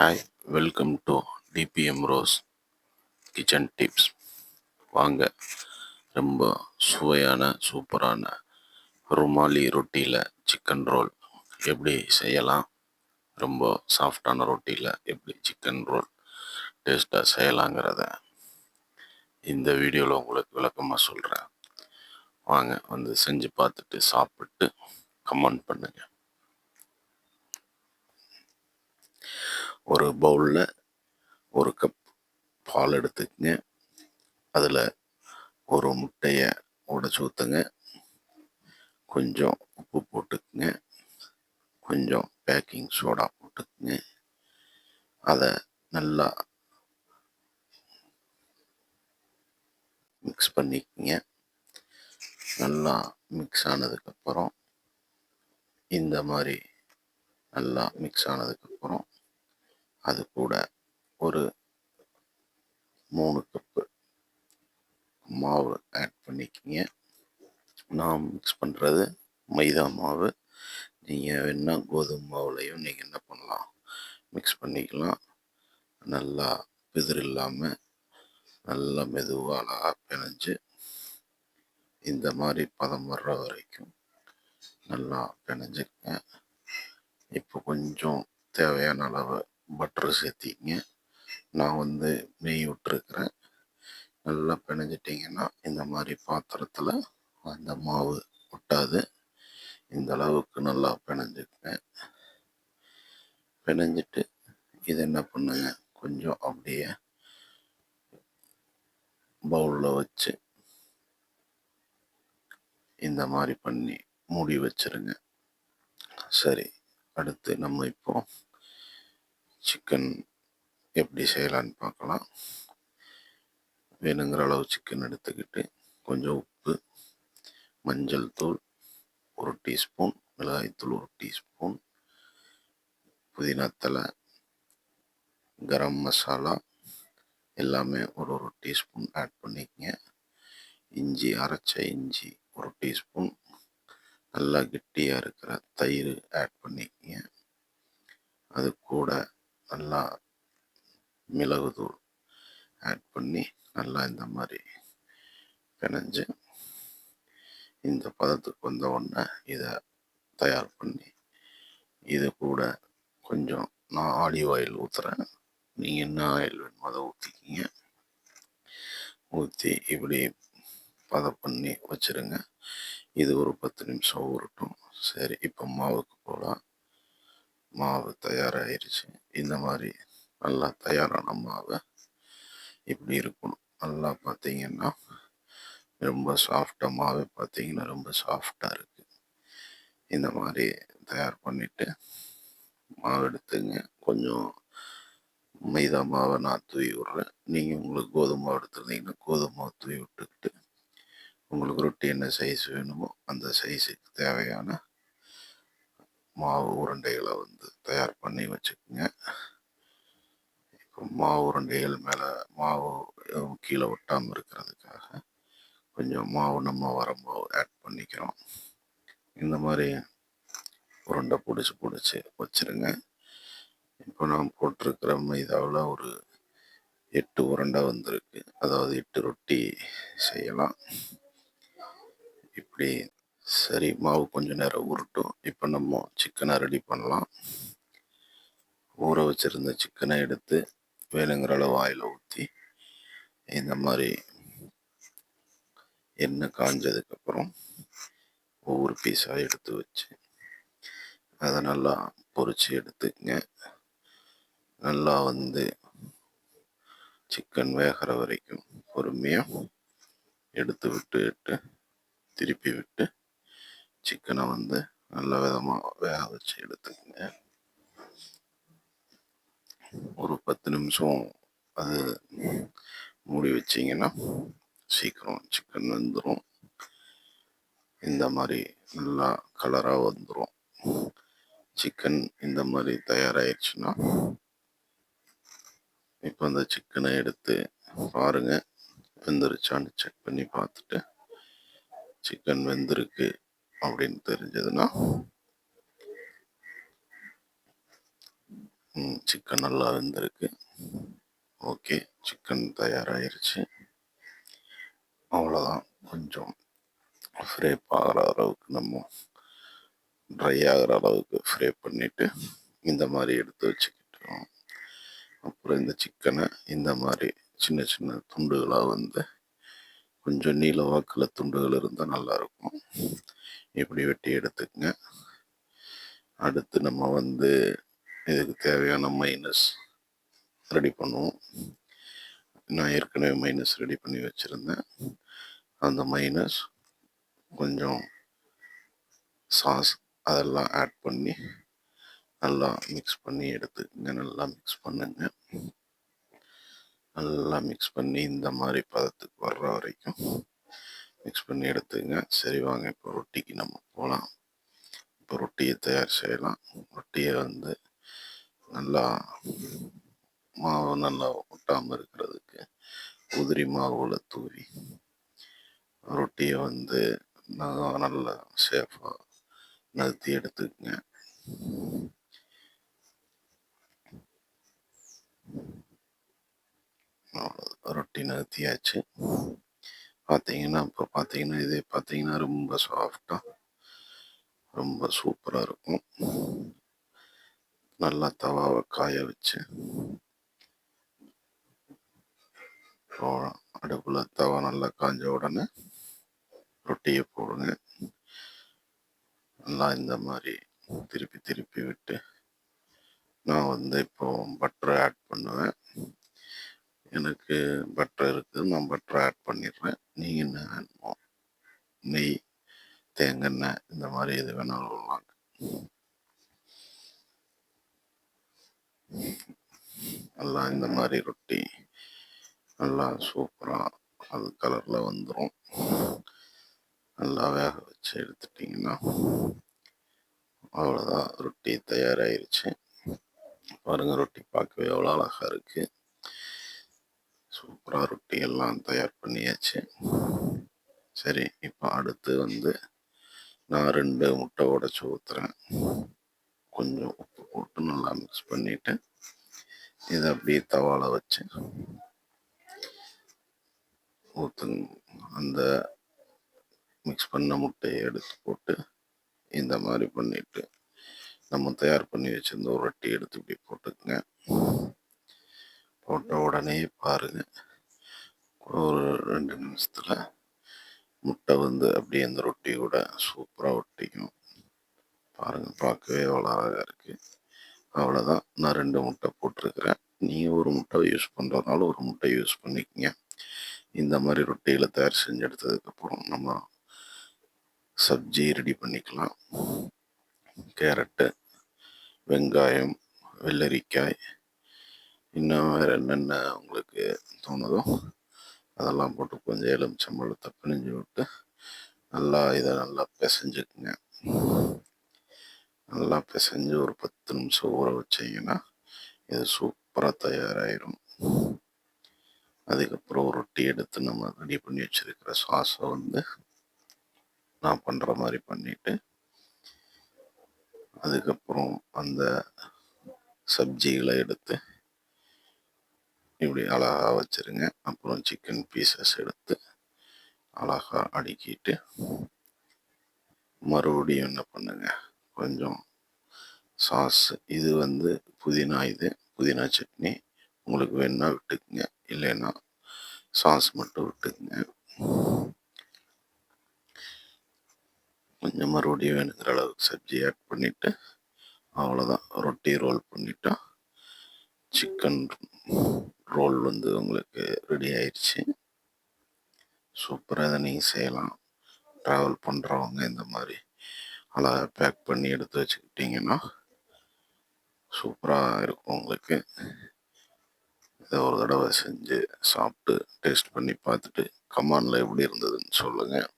Hi welcome to TPM rose kitchen tips வாங்க ரொம்ப சுவையான சூப்பரான ருமாலி ரொட்டியில் சிக்கன் ரோல் எப்படி செய்யலாம்? ரொம்ப சாஃப்டான ரொட்டியில் எப்படி சிக்கன் ரோல் டேஸ்ட்டாக செய்யலாங்கிறத இந்த வீடியோவில் உங்களுக்கு விளக்கமாக சொல்கிறேன் வாங்க வந்து செஞ்சு பார்த்துட்டு சாப்பிட்டு கமெண்ட் பண்ணுங்கள் ஒரு பவுலில் ஒரு கப் பால் எடுத்துக்கங்க. அதில் ஒரு முட்டையை உடச்சி ஊற்றுங்க கொஞ்சம் உப்பு போட்டுக்குங்க. கொஞ்சம் பேக்கிங் சோடா போட்டுக்குங்க. அதை நல்லா மிக்ஸ் பண்ணிக்கங்க. நல்லா மிக்ஸ் ஆனதுக்கப்புறம் இந்த மாதிரி நல்லா மிக்ஸ் ஆனதுக்கப்புறம் அது கூட ஒரு மூணு கப்பு மாவு ஆட் பண்ணிக்கிங்க. நான் மிக்ஸ் பண்ணுறது மைதா மாவு. நீங்கள் வேணால் கோதுமை மாவுலையும் நீங்கள் என்ன பண்ணலாம்? மிக்ஸ் பண்ணிக்கலாம். நல்லா பிதிர் இல்லாமல் நல்லா மெதுவாக அழகாக பிணைஞ்சு இந்த மாதிரி பதம் வர்ற வரைக்கும் நல்லா பிணைஞ்சுக்கங்க. இப்போ கொஞ்சம் தேவையான அளவு பட்டர் சேர்த்திங்க. நான் வந்து நெய் விட்டுருக்குறேன். நல்லா பிணைஞ்சிட்டிங்கன்னா இந்த மாதிரி பாத்திரத்தில் அந்த மாவு ஒட்டாது. இந்த அளவுக்கு நல்லா பிணைஞ்சுக்குங்க. பிணைஞ்சிட்டு இது என்ன பண்ணுங்க? கொஞ்சம் அப்படியே பவுலில் வச்சு இந்த மாதிரி பண்ணி மூடி வச்சிருங்க. சரி அடுத்து நம்ம இப்போ சிக்கன் எப்படி செய்யலான்னு பார்க்கலாம். வேணுங்கிற அளவு சிக்கன் எடுத்துக்கிட்டு கொஞ்சம் உப்பு மஞ்சள் தூள் ஒரு டீஸ்பூன் மிளகாய்த்தூள் ஒரு டீஸ்பூன் புதினாத்தலை கரம் மசாலா எல்லாமே ஒரு ஒரு டீஸ்பூன் ஆட் பண்ணிக்கங்க. இஞ்சி அரைச்ச இஞ்சி ஒரு டீஸ்பூன் நல்லா கெட்டியாக இருக்கிற தயிர் ஆட் பண்ணிக்கங்க. அது கூட நல்லா மிளகுத்தூள் ஆட் பண்ணி நல்லா இந்த மாதிரி பிணைஞ்சு இந்த பதத்துக்கு வந்த உடனே இதை தயார் பண்ணி இது கூட கொஞ்சம் நான் ஆலிவ் ஆயில் ஊற்றுறேன் நீங்கள் என்ன ஆயில் வேணுமோ அதை ஊற்றிக்கிங்க ஊற்றி இப்படி பதம் பண்ணி வச்சுருங்க. இது ஒரு பத்து நிமிஷம் ஊறட்டும். சரி இப்போ மாவுக்கு போகலாம். மாவு தயாராகிருச்சு இந்த மாதிரி நல்லா தயாரான மாவை இப்படி இருக்கணும். நல்லா பார்த்தீங்கன்னா ரொம்ப சாஃப்டாக மாவே பார்த்தீங்கன்னா ரொம்ப சாஃப்டாக இருக்குது இந்த மாதிரி தயார் பண்ணிவிட்டு மாவு எடுத்துங்க. கொஞ்சம் மைதா மாவை நான் தூவி விட்றேன். நீங்கள் உங்களுக்கு கோதுமை மாவு எடுத்துருந்தீங்கன்னா கோதுமை மாவு தூவி விட்டுக்கிட்டு உங்களுக்கு ரொட்டி என்ன சைஸ் வேணுமோ அந்த சைஸுக்கு தேவையான மாவு உருண்டைகளை வந்து தயார் பண்ணி வச்சுக்கோங்க. இப்போ மாவு உருண்டைகள் மேலே மாவு கீழே ஒட்டாமல் இருக்கிறதுக்காக கொஞ்சம் மாவு நம்ம வர ஆட் பண்ணிக்கிறோம். இந்த மாதிரி உருண்டை பிடிச்சி பிடிச்சி வச்சுருங்க. இப்போ நான் போட்டிருக்கிற மைதாவில் ஒரு எட்டு உருண்டை வந்திருக்கு. அதாவது எட்டு ரொட்டி செய்யலாம். இப்படி சரி மாவு கொஞ்சம் நேரம் உருட்டும். இப்போ நம்ம சிக்கனை ரெடி பண்ணலாம். ஊற வச்சுருந்த சிக்கனை எடுத்து வேணுங்கிற அளவு ஆயில் ஊற்றி இந்த மாதிரி எண்ணெய் காஞ்சதுக்கப்புறம் ஒவ்வொரு பீஸாக எடுத்து வச்சு அதை நல்லா பொறிச்சு எடுத்துக்கங்க. நல்லா வந்து சிக்கன் வேகிற வரைக்கும் பொறுமையாக எடுத்து விட்டு விட்டு திருப்பி விட்டு சிக்கனை வந்து நல்ல விதமாக வேக வச்சு எடுத்துக்கங்க. ஒரு பத்து நிமிஷம் அது மூடி வச்சிங்கன்னா சீக்கிரம் சிக்கன் வந்துடும் இந்த மாதிரி நல்லா கலராக வந்துடும் சிக்கன் இந்த மாதிரி தயாராகிடுச்சுன்னா இப்போ அந்த சிக்கனை எடுத்து பாருங்க. வெந்துருச்சான்னு செக் பண்ணி பார்த்துட்டு சிக்கன் வெந்திருக்கு. அப்படின்னு தெரிஞ்சதுன்னா சிக்கன் நல்லா வெந்திருக்கு. ஓகே சிக்கன் தயாராகிருச்சு அவ்வளோதான் கொஞ்சம் ஃப்ரை ஆகிற அளவுக்கு நம்ம ட்ரை ஆகிற அளவுக்கு ஃப்ரை பண்ணிவிட்டு இந்த மாதிரி எடுத்து வச்சுக்கிட்டோம். அப்புறம் இந்த சிக்கனை இந்த மாதிரி சின்ன சின்ன துண்டுகளாக வந்து கொஞ்சம் நீல வாக்கில் துண்டுகள் இருந்தால் நல்லாயிருக்கும் இப்படி வெட்டி எடுத்துக்கங்க. அடுத்து நம்ம வந்து இதுக்கு தேவையான மைனஸ் ரெடி பண்ணுவோம். நான் ஏற்கனவே மைனஸ் ரெடி பண்ணி வச்சுருந்தேன். அந்த மைனஸ் கொஞ்சம் சாஸ் அதெல்லாம் ஆட் பண்ணி நல்லா மிக்ஸ் பண்ணி எடுத்துக்கங்க. நல்லா மிக்ஸ் பண்ணுங்க. நல்லா மிக்ஸ் பண்ணி இந்த மாதிரி பதத்துக்கு வர்ற வரைக்கும் மிக்ஸ் பண்ணி எடுத்துங்க. சரி வாங்க இப்போ ரொட்டிக்கு நம்ம போகலாம் இப்போ ரொட்டியை தயார் செய்யலாம். ரொட்டியை வந்து நல்லா மாவு நல்லா ஒட்டாமல் இருக்கிறதுக்கு உதிரி மாவுல தூவி ரொட்டியை வந்து நல்லா சேஃபாக நகர்த்தி எடுத்துக்கங்க. ரொட்டி நகர்த்தியாச்சு பார்த்தீங்கன்னா இப்போ பார்த்தீங்கன்னா இதே பார்த்தீங்கன்னா ரொம்ப சாஃப்டாக ரொம்ப சூப்பராக இருக்கும். நல்லா தவாவை காய வச்சு அடுப்பில் தவா நல்லா காஞ்ச உடனே ரொட்டியை போடுங்க. நல்லா இந்த மாதிரி திருப்பி திருப்பி விட்டு நான் வந்து இப்போ பட்டரை ஆட் பண்ணுவேன். எனக்கு பட்டர் இருக்குது. நான் பட்டர் ஆட் பண்ணிடுறேன். நீங்கள் என்ன வேணுமோ நெய் தேங்காய் இந்த மாதிரி எது வேணாலும் விடலாம் நல்லா இந்த மாதிரி ரொட்டி நல்லா சூப்பராக அது கலரில் வந்துடும் நல்லா வேக வச்சு எடுத்துட்டிங்கன்னா அவ்வளோதான் ரொட்டி தயாராகிருச்சு பாருங்கள் ரொட்டி பார்க்கவே எவ்வளோ அழகாக இருக்குது சூப்பராக ரொட்டி எல்லாம் தயார் பண்ணியாச்சு. சரி இப்போ அடுத்து வந்து நான் ரெண்டு முட்டை உடச்சி ஊற்றுறேன் கொஞ்சம் உப்பு போட்டு நல்லா மிக்ஸ் பண்ணிவிட்டு இதை அப்படியே தவால வச்சு ஊற்றுங்க அந்த மிக்ஸ் பண்ண முட்டையை எடுத்து போட்டு இந்த மாதிரி பண்ணிவிட்டு நம்ம தயார் பண்ணி வச்சுருந்த ஒரு ரொட்டி எடுத்து இப்படி போட்டுக்குங்க. போட்ட உடனே பாருங்கள் ஒரு ரெண்டு நிமிஷத்தில் முட்டை வந்து அப்படியே அந்த ரொட்டியோட சூப்பராக ஒட்டிக்கும். பாருங்கள் பார்க்கவே அவ்வளோ அழகாக இருக்குது அவ்வளோதான் நான் ரெண்டு முட்டை போட்டிருக்கிறேன். நீங்கள் ஒரு முட்டை யூஸ் பண்ணுறதுனால ஒரு முட்டை யூஸ் பண்ணிக்கங்க. இந்த மாதிரி ரொட்டியில் தயார் செஞ்சு எடுத்ததுக்கப்புறம் நம்ம சப்ஜி ரெடி பண்ணிக்கலாம். கேரட்டு வெங்காயம் வெள்ளரிக்காய் இன்னும் வேறு என்னென்ன உங்களுக்கு தோணுதோ அதெல்லாம் போட்டு கொஞ்சம் எலுமிச்சம்பழத்தை பிழிஞ்சு விட்டு நல்லா இதை நல்லா பிசைஞ்சுக்குங்க. நல்லா பிசைஞ்சு ஒரு பத்து நிமிஷம் ஊற வச்சிங்கன்னா இது சூப்பராக தயாராகிடும் அதுக்கப்புறம் ரொட்டி எடுத்து நம்ம ரெடி பண்ணி வச்சுருக்கிற சாஸை வந்து நான் பண்ணுற மாதிரி பண்ணிவிட்டு அதுக்கப்புறம் அந்த சப்ஜிகளை எடுத்து இப்படி அழகாக வச்சுருங்க. அப்புறம் சிக்கன் பீசஸ் எடுத்து அழகாக அடுக்கிட்டு மறுபடியும் என்ன பண்ணுங்க? கொஞ்சம் சாஸ் இது வந்து புதினா இது புதினா சட்னி. உங்களுக்கு வேணுன்னா விட்டுக்குங்க. இல்லைன்னா சாஸ் மட்டும் விட்டுக்குங்க. கொஞ்சம் மறுபடியும் வேணுங்கிற அளவுக்கு சப்ஜி ஆட் பண்ணிவிட்டு அவ்வளோதான் ரொட்டி ரோல் பண்ணிட்டா சிக்கன் ரோல் வந்து உங்களுக்கு ரெடி ஆயிடுச்சு. சூப்பராக இதை நீங்கள் செய்யலாம். ட்ராவல் பண்ணுறவங்க இந்த மாதிரி அழகாக பேக் பண்ணி எடுத்து வச்சுக்கிட்டிங்கன்னா சூப்பராக இருக்கும் உங்களுக்கு. இதை ஒரு தடவை செஞ்சு சாப்பிட்டு டேஸ்ட் பண்ணி பார்த்துட்டு கமானில் எப்படி இருந்ததுன்னு சொல்லுங்கள்